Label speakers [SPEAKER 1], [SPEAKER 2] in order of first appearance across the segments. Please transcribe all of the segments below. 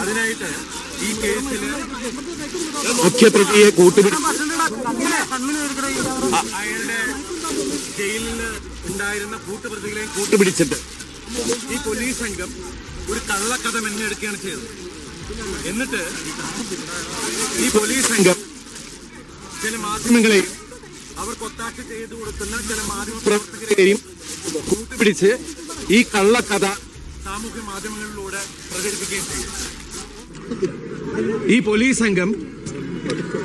[SPEAKER 1] അതിനായിട്ട് ഈ കേസിൽ മുഖ്യപ്രതിയെ കൂട്ടി അയാളുടെ ജയിലിൽ ഉണ്ടായിരുന്ന കൂട്ടുപ്രതികളെയും കൂട്ടുപിടിച്ചിട്ട് ഈ പോലീസ് സംഘം ഒരു കള്ളക്കഥ മെന്നെടുക്കുകയാണ് ചെയ്തത്. എന്നിട്ട് ഈ പോലീസ് സംഘം ചില മാധ്യമങ്ങളെയും അവർ ഒത്താശ ചെയ്തു കൊടുക്കുന്ന ചില മാധ്യമ പ്രവർത്തകരെയും കൂട്ടുപിടിച്ച് ഈ കള്ളക്കഥ സാമൂഹ്യ മാധ്യമങ്ങളിലൂടെ പ്രചരിപ്പിക്കുകയും ചെയ്യും. ഈ പോലീസ് സംഘം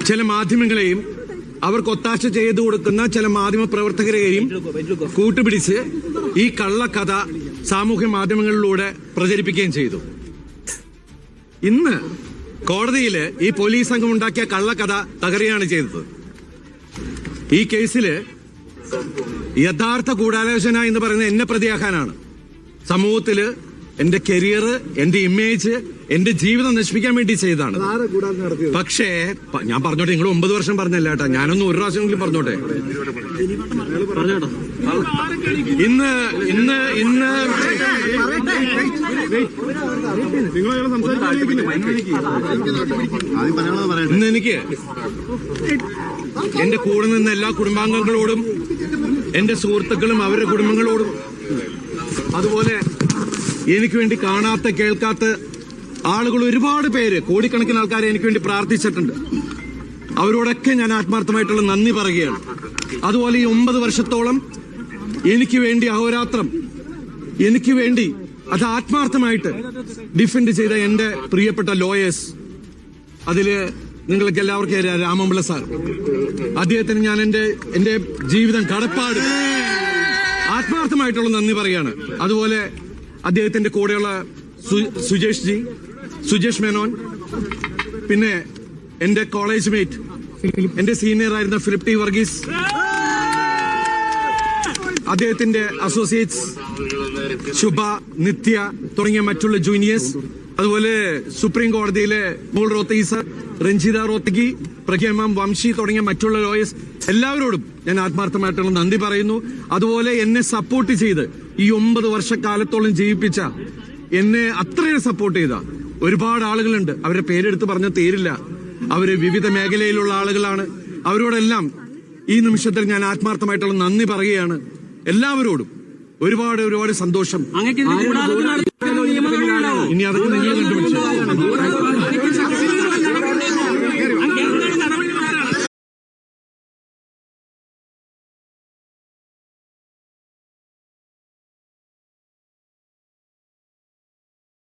[SPEAKER 1] ചില മാധ്യമങ്ങളെയും അവർക്ക് ഒത്താശ ചെയ്തു കൊടുക്കുന്ന ചില മാധ്യമ പ്രവർത്തകരെയും കൂട്ടുപിടിച്ച് ഈ കള്ളക്കഥ സാമൂഹ്യ മാധ്യമങ്ങളിലൂടെ പ്രചരിപ്പിക്കുകയും ചെയ്തു. ഇന്ന് കോടതിയിൽ ഈ പോലീസ് സംഘം ഉണ്ടാക്കിയ കള്ളക്കഥ തകരുകയാണ് ചെയ്തത്. ഈ കേസിൽ യഥാർത്ഥ ഗൂഢാലോചന എന്ന് പറയുന്നത് എന്നെ പ്രതിയാക്കാനാണ്. സമൂഹത്തിൽ എന്റെ കരിയർ എന്റെ ഇമേജ് എന്റെ ജീവിതം നശിപ്പിക്കാൻ വേണ്ടി ചെയ്തതാണ്. പക്ഷേ ഞാൻ പറഞ്ഞോട്ടെ നിങ്ങൾ ഒമ്പത് വർഷം പറഞ്ഞല്ല കേട്ടാ ഞാനൊന്ന് ഒരു പ്രാവശ്യമെങ്കിലും പറഞ്ഞോട്ടെ? ഇന്ന് ഇന്ന് ഇന്ന് ഇന്ന് എനിക്ക് എന്റെ കൂടെ നിന്ന് എല്ലാ കുടുംബാംഗങ്ങളോടും എന്റെ സുഹൃത്തുക്കളും അവരുടെ കുടുംബങ്ങളോടും അതുപോലെ എനിക്ക് വേണ്ടി കാണാത്ത കേൾക്കാത്ത ആളുകൾ ഒരുപാട് പേര് കോടിക്കണക്കിന് ആൾക്കാരെ എനിക്ക് വേണ്ടി പ്രാർത്ഥിച്ചിട്ടുണ്ട്. അവരോടൊക്കെ ഞാൻ ആത്മാർത്ഥമായിട്ടുള്ള നന്ദി പറയുകയാണ്. അതുപോലെ ഈ ഒമ്പത് വർഷത്തോളം എനിക്ക് വേണ്ടി അഹോരാത്രം എനിക്ക് വേണ്ടി അത് ആത്മാർത്ഥമായിട്ട് ഡിഫെൻഡ് ചെയ്ത എന്റെ പ്രിയപ്പെട്ട ലോയേഴ്സ് അതിൽ നിങ്ങൾക്ക് എല്ലാവർക്കും അറിയാം സാർ. അദ്ദേഹത്തിന് ഞാൻ എന്റെ എന്റെ ജീവിതം കടപ്പാട്. ആത്മാർത്ഥമായിട്ടുള്ള നന്ദി പറയാണ് അതുപോലെ അദ്ദേഹത്തിന്റെ കൂടെയുള്ള സുജേഷ് ജി സുജേഷ് മേനോൻ പിന്നെ എന്റെ കോളേജ് മേറ്റ് എന്റെ സീനിയർ ആയിരുന്ന ഫിലിപ്പ് ടി വർഗീസ് അദ്ദേഹത്തിന്റെ അസോസിയേറ്റ്സ് ശുഭ നിത്യ തുടങ്ങിയ മറ്റുള്ള ജൂനിയേഴ്സ് അതുപോലെ സുപ്രീം കോടതിയിലെ മോൾ റോത്തഗി സർ രഞ്ജിത റോത്തഗി പ്രഖ്യാമാം വംശി തുടങ്ങിയ മറ്റുള്ള ലോയേഴ്സ് എല്ലാവരോടും ഞാൻ ആത്മാർത്ഥമായിട്ടുള്ള നന്ദി പറയുന്നു. അതുപോലെ എന്നെ സപ്പോർട്ട് ചെയ്ത് ഈ ഒമ്പത് വർഷക്കാലത്തോളം ജീവിപ്പിച്ച എന്നെ അത്രയും സപ്പോർട്ട് ചെയ്ത ഒരുപാട് ആളുകളുണ്ട്. അവരുടെ പേരെടുത്ത് പറഞ്ഞ തീരില്ല. അവർ വിവിധ മേഖലയിലുള്ള ആളുകളാണ്. അവരോടെല്ലാം ഈ നിമിഷത്തിൽ ഞാൻ ആത്മാർത്ഥമായിട്ടുള്ള നന്ദി പറയുകയാണ്. എല്ലാവരോടും ഒരുപാട് ഒരുപാട് സന്തോഷം. ഇനി അതൊക്കെ നിങ്ങൾ കണ്ടുപിടിച്ചു.